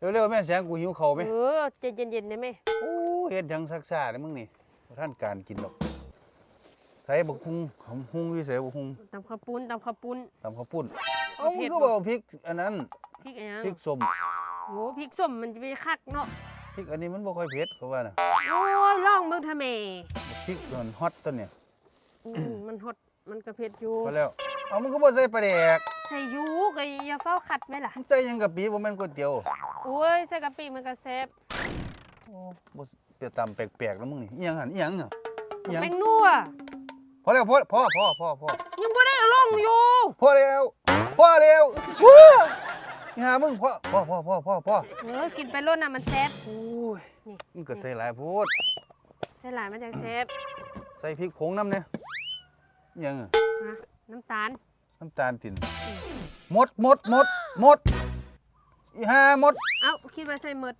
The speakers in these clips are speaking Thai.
เร็วๆแม่แสงกูหิวข้าวไหมเออใจเย็นๆได้ไหมโอ้เฮ็ดหยังซักซ่าเนี่ยมึงนี่บ่ท่านการกินหรอกใส่บักฮุงหอมฮุงอยู่ไสบักฮุงตำข้าวปุ้นตำข้าวปุ้น ตำข้าวปุ้นเอ้ามึงเผ็ดก็บ่บอกพริกอันนั้นพริกอะไรนะพริกส้มโหพริกส้มมันจะไปคักเนาะ พริกอันนี้มันบ่ค่อยเผ็ดเขาว่าน่ะโอ้ยลองเบิ่งทำไมพริกมันฮอตตัวเนี่ยอืมมันฮอตมันกระเผ็ดอยู่ก็แล้วเอามึงก็บ่ใส่ปลาแดก ใส่อยูก็อย่าเฝ้าขัดไว้ล่ะมึงใส่หยังกะปิบ่แม่นก๋วยเตี๋ยวโอ้ยใส่กะปิมันก็แซ่บโอ้บ่เปรียตำแปลกๆแล้วมึงนี่อีหยังหั่นอีหยังอะอีหยังแป้งนัวพอแล้วพอพอพอพอพอยังบ่ได้เอาลงอยู่พอแล้วพอแล้วว้านี่หามึงพอพอพอพอพอพอเออกินไปรดน่ะมันแซ่บโอ้ยนี่มึงก็ใส่หลายโพดใส่หลายมันจะแซ่บใส่พริกผงน้ำเนี่ยอีหยังอะนะน้ำตาล น้ำตาลติ่นหมดหมดหมดหมดอีห่าหมดเอ้าคิดว่าใส่หมด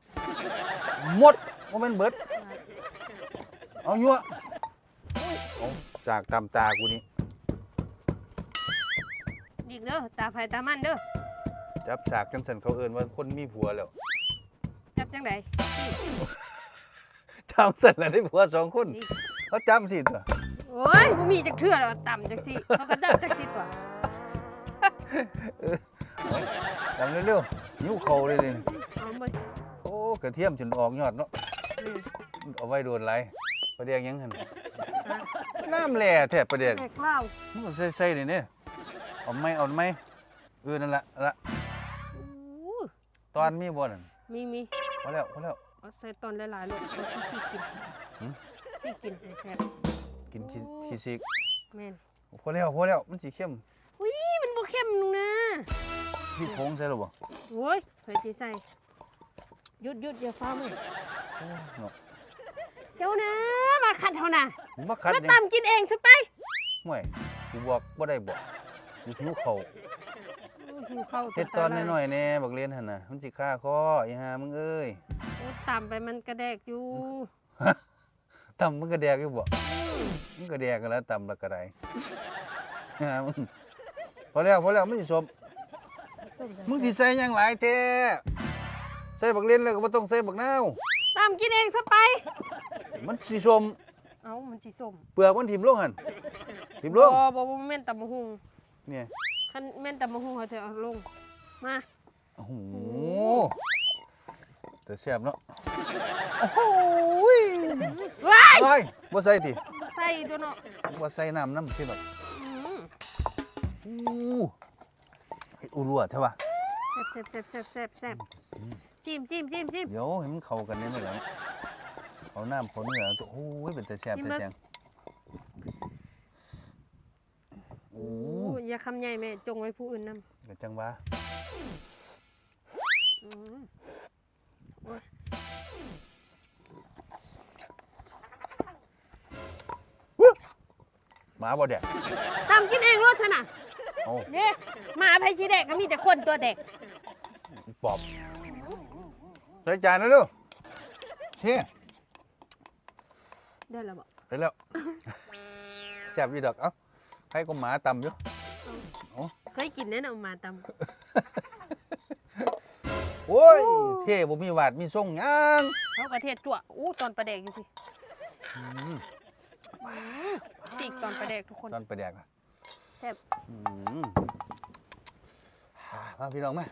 หมดบ่แม่นเบิด เอายั่วเอาจากตามตากูนี่อีกเด้อตาไผตามันเด้อจับฉากกันสันเขาเอิ้นว่าคนมีผัวแล้ว จับจังไดจำสันแล้วได้ผัวสองคนนี่เขาจำสิตัวโอ้ยบ่มีจักเทื่อแล้วต่ำจักสิเขาก็จับจักสิตัว จำเร็วๆนิ้วเขาเลยนี่เอาบ่โอ้กระเทียมจนออกยอดเนาะอืมเอาไว้โดนไรประเดี๋ยวยังหันอะน้ำแหล่แทบประเดี๋ยวแตกเหล้ามันก็ใส่ๆนี่เนี่ยเอาไหม่เอาไหม่เออนั่นละละอู้ตอนมีบ่นั่นมีมีพอแล้วพอแล้วเอาใส่ตอนหลายๆลูกเอาที่ขี้กินหืมที่กินให้แซ่บกินขี้โอ้ขี้ซิกแม่นพอแล้วพอแล้วมันสิเข้มอุ้ยมันบ่ เข้มนึงนะพี่โค้งใส่หรือบ่โอ้ยเฮ้ยสิใส่ หยุดหยุดอย่าฟ้ามือโอ้เนาะเจ้านะมาขัดเท่าน่ะมึงมาคัดมายังตำกินเองซะไปห่วยกูบอกบ่ได้บอกกูหิวข้าวหิวข้าวเฮ็ดตอนน้อยๆแน่บักเรียนหั่นน่ะมันสิฆ่าคออีห่ามึงเอ้ยๆโอ้ตำไปมันกระแดกอยู่ตำมึงก็แดกอยู่บ่มึงก็แดกกันแล้วตำแล้วก็ได้ห่ามึง พอแล้วพอแล้วมันสิสมมึงสิใส่หยังหลายแท้ใส่บักเล่นแล้วก็บ่ต้องใส่บักนาวตำกินเองซะไป มันสิสมเอ้ามันสิส้มเปลือกมันถิ่มลงหั่นถิ่มลงบ่บ่บ่แม่นตำมะฮุงเนี่ยคันแม่นตำมะฮุงเขาจะเอาลง มาโอ้โหแต่แซ่บเนาะโอ้โหยว้ายเอ้ยบ่ใส่ติใส่ตัวเนาะบ่ใส่น้ำน้ำที่แบบ อืมอู้เฮ็ดอูรัวใช่ป่ะแซ่บแซ่บแซ่บแซ่บแซ่บจิ้มจิ้มจิ้มจิ้มเดี๋ยวให้มันเข้ากันได้ไหมล่ะเอาน้ำเขาเนื้อตัวโอ้ยเป็นแต่แซ่บแต่แซ่บโอ้โอ้อย่าคำใหญ่แม่จงไว้ผู้อื่นนำก็จังว่าอืมหมาบ่แดกตำกินเองรสชนะ โอ้เด้หมาไผสิแดกก็มีแต่คนตัวแดกปอบใส่จานแล้วลูกเช่ได้แล้วบ่ไปแล้วแซ่บอยู่ดอกเอ้าใครก็หมาตำอยู่เคยกินแน่นอนมาตโอ้ยเท่บ่มีวาดมีทรงหยังำเขาประเทศจั่วอู้ตอนประแดกอยู่สิอืมปีกตอนประแดกทุกคน ตอนไปแดกอะ แซ่บ อืมอ่ามาพี่น้องมา